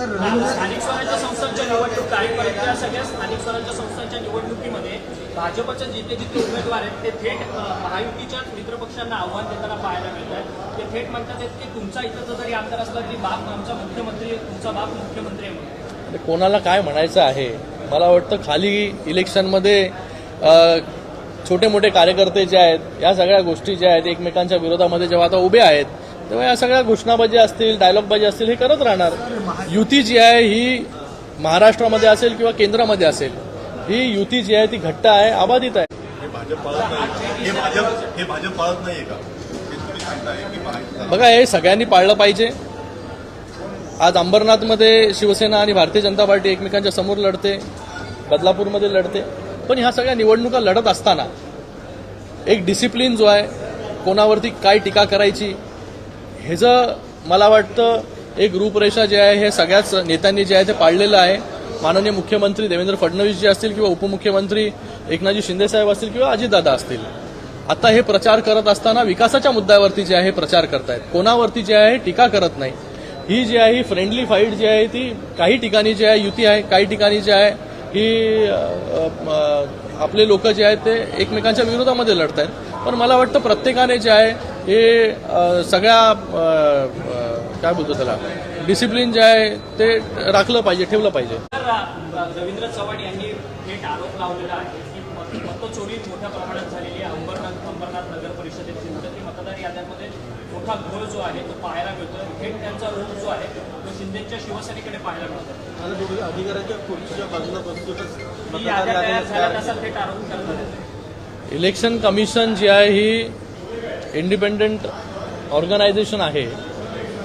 Sir स्थानिक स्वराज्य संस्थांच्या निवडणूक तारीखपर्यंत या सगळ्या स्थानिक स्वराज्य संस्थांच्या निवडणुकीमध्ये भाजपचे जिथे जिथे उमेदवार आहेत ते थेट महायुतीच्या मित्रपक्षांना आव्हान देताना पाहायला मिळत ते थेट म्हणतात आहेत की तुमचा इथं जरी आमदार असला तरी बाप आमचा मुख्यमंत्री तुमचा बाप मुख्यमंत्री आहे कोणाला काय म्हणायचं आहे? मला वाटतं खाली इलेक्शनमध्ये छोटे मोठे कार्यकर्ते जे आहेत या सगळ्या गोष्टी ज्या आहेत एकमेकांच्या विरोधामध्ये जेव्हा आता उभे आहेत तेव्हा या सगळ्या घोषणाबाजी असतील डायलॉगबाजी असतील हे करत राहणार. युती जी आहे ही महाराष्ट्रामध्ये असेल किंवा केंद्रामध्ये असेल ही युती जी आहे ती घट्ट आहे आबाधित आहे. बघा हे सगळ्यांनी पाळलं पाहिजे. आज अंबरनाथमध्ये शिवसेना आणि भारतीय जनता पार्टी एकमेकांच्या समोर लढते बदलापूरमध्ये लढते. पण ह्या सगळ्या निवडणुका लढत असताना एक डिसिप्लिन जो आहे कोणावरती काय टीका करायची ह्याचं मला वाटतं एक रूपरेषा जे आहे हे सगळ्याच नेत्यांनी जे आहे ते पाळलेलं आहे. माननीय मुख्यमंत्री देवेंद्र फडणवीस जे असतील किंवा उपमुख्यमंत्री एकनाथजी शिंदेसाहेब असतील किंवा अजितदादा असतील. आता हे प्रचार करत असताना विकासाच्या मुद्द्यावरती जे आहे प्रचार करतायत. कोणावरती जे आहे टीका करत नाही. ही जी आहे ही फ्रेंडली फाईट जी आहे ती काही ठिकाणी जी आहे युती आहे काही ठिकाणी जे आहे ही आपले लोक जे आहेत ते एकमेकांच्या विरोधामध्ये लढत आहेत पण मला वाटतं प्रत्येकाने जे आहे हे सगळ्या काय बोलतो त्याला? डिसिप्लिन जे आहे ते राखलं पाहिजे ठेवलं पाहिजे. रवींद्र चव्हाण यांनी थेट आरोप लावलेला आहे की मत- मतचोरी मोठ्या प्रमाणात झालेली आहे. अंबरनाथ अंबरनाथ नगर परिषदेत कुठेतरी मतदार याद्यांमध्ये मोठा घोळ जो आहे तो पाहायला मिळतोय. थेट त्यांचा रोग जो आहे तो शिंदेच्या शिवसेनेकडे पाहायला मिळतो अधिकाऱ्याच्या खुर्चीच्या बाजूला ही. इलेक्शन कमिशन जी आहे ही इंडिपेंडंट ऑर्गनायझेशन आहे.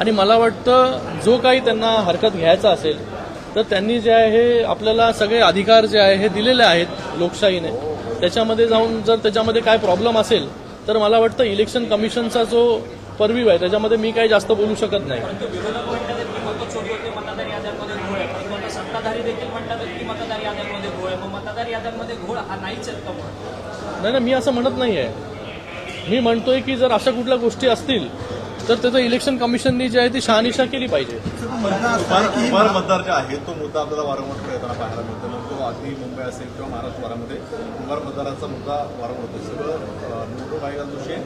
आणि मला वाटतं जो काही त्यांना हरकत घ्यायचा असेल तर त्यांनी जे आहे हे आपल्याला सगळे अधिकार जे आहे हे दिलेले आहेत लोकशाहीने. त्याच्यामध्ये जाऊन जर त्याच्यामध्ये काय प्रॉब्लेम असेल तर मला वाटतं इलेक्शन कमिशनचा जो परवीव आहे त्याच्यामध्ये मी काही जास्त बोलू शकत नाही. नाही मी असं म्हणत नाही आहे मी म्हणतोय की जर अशा कुठल्या गोष्टी असतील तर त्याचं इलेक्शन कमिशननी जी आहे ती शहानिशा केली पाहिजे. मतदार जे आहे तो मुद्दा आपल्याला वारंवार येताना पाहायला मिळतो. तो आधी मुंबई असेल किंवा महाराष्ट्रभरामध्ये दुबार मतदाराचा मुद्दा वारंवार होतो. सगळं निवडणूक आहे.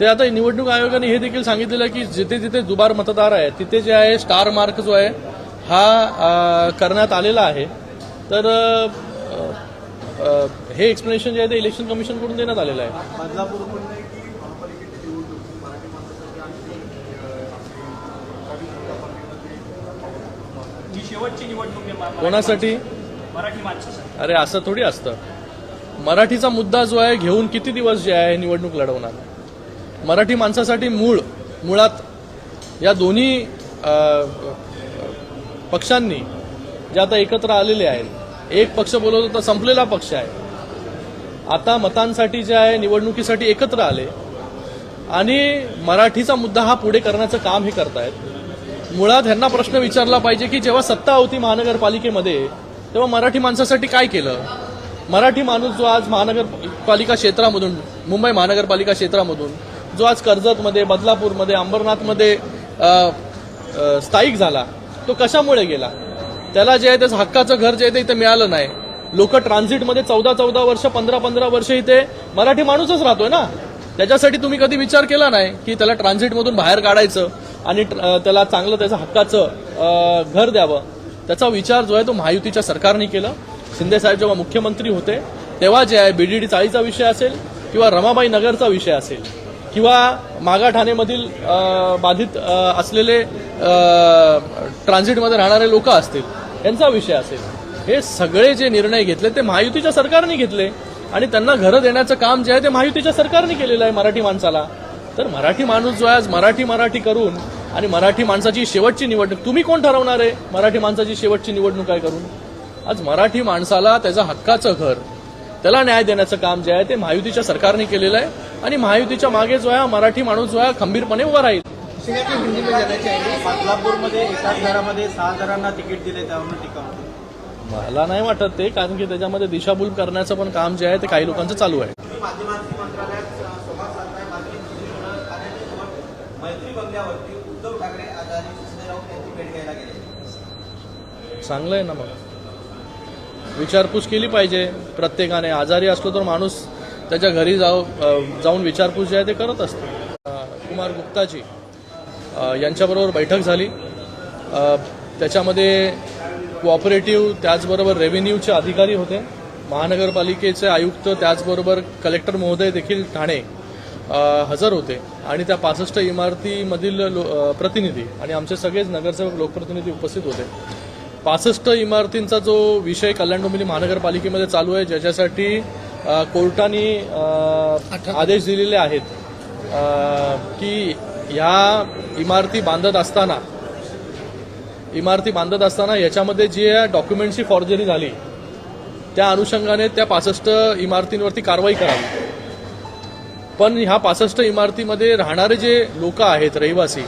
ते आता निवडणूक आयोगाने हे देखील सांगितलेलं आहे की जिथे जिथे दुबार मतदार आहे तिथे जे आहे स्टार मार्क जो आहे हा करण्यात आलेला आहे. तर हे एक्सप्लेनेशन जे आहे ते इलेक्शन कमिशनकडून देण्यात आलेलं आहे. ही शेवटची निवडणूक मा- कोणासाठी? मराठी माणसासाठी. अरे असं थोडी असतं. मराठीचा मुद्दा जो आहे घेऊन किती दिवस जे आहे निवडणूक लढवणार? मराठी माणसासाठी मूळ मुळात या दोन्ही अ, पक्षांनी जे आता एकत्र आलेले आहेत एक पक्ष बोलत होता संपलेला पक्ष आहे. आता मतांसाठी जे आहे निवडणुकीसाठी एकत्र आले. आणि मराठीचा मुद्दा हा पुढे करण्याचं काम हे करतायत. मुळात ह्यांना प्रश्न विचारला पाहिजे की जेव्हा सत्ता होती महानगरपालिकेमध्ये तेव्हा मराठी माणसासाठी काय केलं? मराठी माणूस जो आज महानगरपालिका क्षेत्रामधून मुंबई महानगरपालिका क्षेत्रामधून जो आज कर्जतमध्ये बदलापूरमध्ये अंबरनाथमध्ये स्थायिक झाला तो कशामुळे गेला? त्याला जे आहे त्याचं हक्काचं घर जे आहे ते इथे मिळालं नाही. लोक ट्रान्झिटमध्ये चौदा चौदा वर्ष पंधरा पंधरा वर्ष इथे मराठी माणूसच राहतोय ना. त्याच्यासाठी तुम्ही कधी विचार केला नाही की त्याला ट्रान्झिटमधून बाहेर काढायचं आणि ट्र- त्याला चांगलं त्याचं हक्काचं घर द्यावं. त्याचा विचार जो आहे तो महायुतीच्या सरकारने केलं. शिंदेसाहेब जेव्हा मुख्यमंत्री होते तेव्हा जे आहे बीडीडी चाळीचा विषय असेल किंवा रमाबाई नगरचा विषय असेल किंवा मागा ठाणेमधील बाधित असलेले ट्रान्झिटमध्ये राहणारे लोक असतील यांचा विषय असेल. हे सगळे जे निर्णय घेतले ते महायुतीच्या सरकारने घेतले. आणि त्यांना घरं देण्याचं काम जे आहे ते महायुतीच्या सरकारने केलेलं आहे मराठी माणसाला. तर मराठी माणूस जो आहे आज मराठी मराठी करून आणि मराठी माणसाची शेवटची निवडणूक तुम्ही कोण ठरवणार आहे? मराठी माणसाची शेवटची निवडणूक काय करून. आज मराठी माणसाला त्याचं हक्काचं घर त्याला न्याय देण्याचं काम जे आहे ते महायुतीच्या सरकारने केलेलं आहे. आणि महायुतीच्या मागे जो आहे मराठी माणूस जो आहे हा खंबीरपणे उभा राहील. बदलापूरमध्ये एकाच घरामध्ये सहा जणांना तिकीट दिले त्यावरून टीका होती. मला नाही वाटत ते कारण की त्याच्यामध्ये दिशाभूल करण्याचं पण काम जे आहे ते काही लोकांचं चालू आहे. चांगलं आहे ना मग. विचारपूस केली पाहिजे प्रत्येकाने. आजारी असलो तर माणूस त्याच्या घरी जाऊ जाऊन विचारपूस जे आहे ते करत असतो. कुमार गुप्ताजी अ, यांच्याबरोबर बैठक झाली. त्याच्यामध्ये कोऑपरेटिव्ह त्याचबरोबर रेव्हेन्यूचे अधिकारी होते. महानगरपालिकेचे आयुक्त त्याचबरोबर कलेक्टर महोदय देखील ठाणे हजर होते. आणि त्या पासष्ट इमारतीमधील प्रतिनिधी आणि आमचे सगळेच नगरसेवक लोकप्रतिनिधी उपस्थित होते. पासष्ट इमारतींचा जो विषय कल्याण डोंबिवली महानगरपालिकेमध्ये चालू आहे ज्याच्यासाठी कोर्टाने आदेश दिलेले आहेत की या इमारती बांधत असताना इमारती बांधत असताना याच्यामध्ये जी डॉक्युमेंटची फॉर्जरी झाली त्या अनुषंगाने त्या पासष्ट इमारतींवरती कारवाई करावी. पण ह्या पासष्ट इमारतीमध्ये राहणारे जे लोक आहेत रहिवासी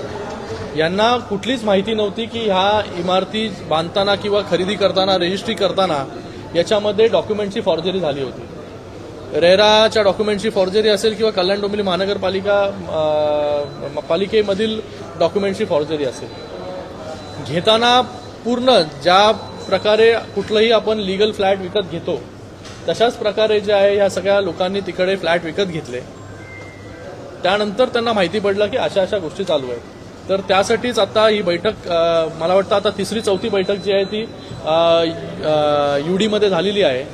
यांना कुठलीच माहिती नव्हती की ह्या इमारती बांधताना किंवा खरेदी करताना रजिस्ट्री करताना याच्यामध्ये डॉक्युमेंटची फॉर्जरी झाली होती. रेराच्या डॉक्युमेंटची फॉर्जरी असेल किंवा कल्याण डोंबिवली महानगरपालिका पालिकेमधील डॉक्युमेंटची फॉर्जरी असेल. घेताना पूर्ण ज्या प्रकारे कुठलंही आपण लिगल फ्लॅट विकत घेतो तशाच प्रकारे जे आहे ह्या सगळ्या लोकांनी तिकडे फ्लॅट विकत घेतले. त्यानंतर त्यांना माहिती पडलं की अशा अशा गोष्टी चालू आहेत. तर त्यासाठीच आता ही बैठक मला वाटतं आता तिसरी चौथी बैठक जी आहे ती युडीमध्ये झालेली आहे.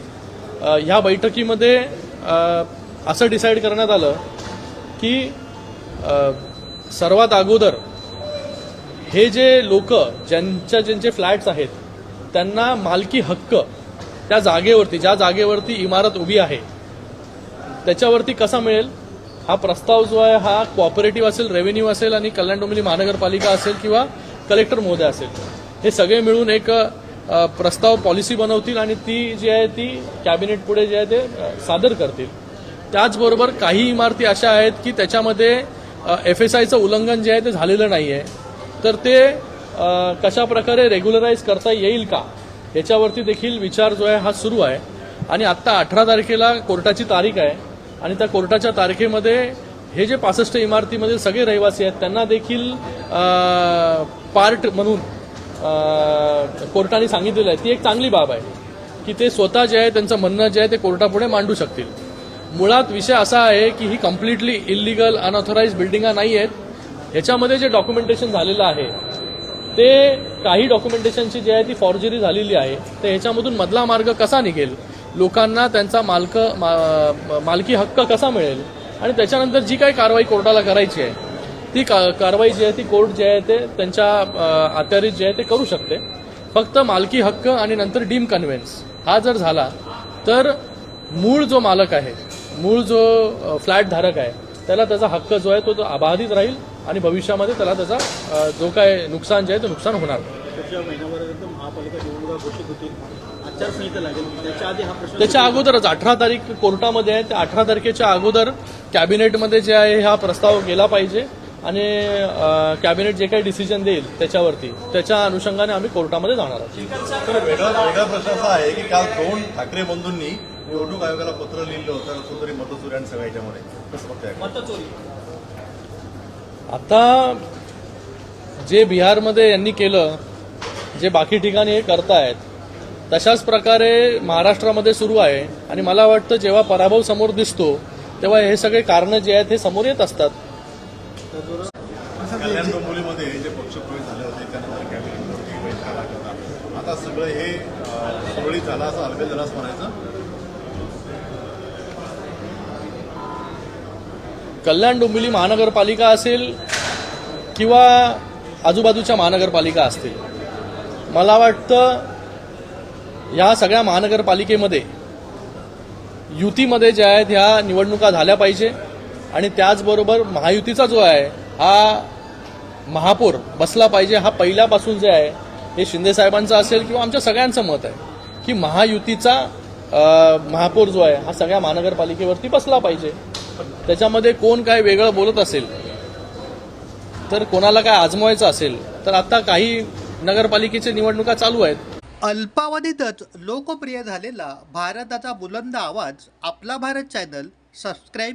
ह्या बैठकीमध्ये असं डिसाईड करण्यात आलं की सर्वात अगोदर हे जे लोक ज्यांच्या ज्यांचे फ्लॅट्स आहेत त्यांना मालकी हक्क त्या जागेवरती ज्या जागेवरती इमारत उभी आहे त्याच्यावरती कसा मिळेल? हा प्रस्ताव जो आहे हा कॉपरेटिव्ह असेल रेव्हेन्यू असेल आणि कल्याण डोंबिवली महानगरपालिका असेल किंवा कलेक्टर महोदय असेल. हे सगळे मिळून एक प्रस्ताव पॉलिसी बनवतील आणि ती जी आहे ती कॅबिनेट पुढे जे आहे ते सादर करतील. त्याचबरोबर काही इमारती अशा आहेत की त्याच्यामध्ये एफ एस आयचं उल्लंघन जे आहे ते झालेलं नाही आहे तर ते कशा प्रकारे रेग्युलराईज करता येईल का याच्यावरती देखील विचार जो आहे हा सुरू आहे. आणि आत्ता अठरा तारखेला कोर्टाची तारीख आहे आणि त्या कोर्टाच्या तारखेमध्ये हे जे पासष्ट इमारतीमधील सगळे रहिवासी आहेत त्यांना देखील पार्ट म्हणून कोर्टाने सांगितलेलं आहे. ती एक चांगली बाब आहे की ते स्वतः जे आहे त्यांचं म्हणणं जे आहे ते कोर्टापुढे मांडू शकतील. मुळात विषय असा आहे की ही कम्प्लिटली इलिगल अनऑथोराइज बिल्डिंगा नाही आहेत. ह्याच्यामध्ये जे डॉक्युमेंटेशन झालेलं आहे ते काही डॉक्युमेंटेशनची जी आहे ती फॉर्जरी झालेली आहे. तर ह्याच्यामधून मधला मार्ग कसा निघेल? लोकांना त्यांचा मालक मा- मालकी हक्क कसा मिळेल? आणि त्याच्यानंतर जी काही कारवाई कोर्टाला करायची आहे ती का कारवाई जी आहे ती कोर्ट जे आहे ते त्यांच्या अ, अखत्यारीत जे आहे ते करू शकते. फक्त मालकी हक्क आणि नंतर डीम कन्व्हेन्स. हा जर झाला तर मूळ जो मालक आहे मूळ जो फ्लॅट धारक आहे त्याला त्याचा हक्क जो आहे तो तो अबाधित राहील आणि भविष्यामध्ये त्याला त्याचा जो काय नुकसान जे आहे ते नुकसान होणार त्याच्या अगोदरच अठरा तारीख कोर्टामध्ये आहे. त्या अठरा तारखेच्या अगोदर कॅबिनेटमध्ये जे आहे हा प्रस्ताव गेला पाहिजे. आणि कॅबिनेट जे काही डिसिजन देईल त्याच्यावरती त्याच्या अनुषंगाने आम्ही कोर्टामध्ये जाणार आहोत. वेगळा वेगळा प्रश्न असा आहे की काल दोन ठाकरे बंधूंनी निवडणूक आयोगाला पत्र लिहिलं होतं कुठेतरी मतचोरी आणि सगळ्या याच्यामध्ये आता जे बिहारमध्ये यांनी केलं जे बाकी ठिकाणी हे करतायत तशाच प्रकारे महाराष्ट्रामध्ये सुरू आहे. आणि मला वाटतं जेव्हा पराभव समोर दिसतो तेव्हा हे सगळे कारणं जे आहेत हे समोर येत असतात. कल्याण डोंबिवलीमध्ये जे पक्षप्रवेश झाले होते त्यानंतर कॅबिनेटवरती बैठक आता सगळं हे सुरळीत झालं असं म्हणायचं? कल्याण डोंबिवली महानगरपालिका असेल किंवा आजूबाजूच्या महानगरपालिका असतील मला वाटतं या सगळ्या महानगरपालिकेमध्ये युतीमध्ये ज्या आहेत ह्या निवडणुका झाल्या पाहिजे. आणि त्याचबरोबर महायुतीचा जो आहे हा महापौर बसला पाहिजे हा पहिल्यापासून जे आहे हे शिंदेसाहेबांचं असेल किंवा आमच्या सगळ्यांचं मत आहे की महायुतीचा महापौर जो आहे हा सगळ्या महानगरपालिकेवरती बसला पाहिजे. त्याच्यामध्ये कोण काय वेगळं बोलत असेल तर कोणाला काय आजमावायचं असेल तर आता काही नगरपालिकेच्या निवडणुका चालू आहेत. अल्पावधीतच लोकप्रिय झालेला भारताचा बुलंद आवाज आपला Bharat channel subscribe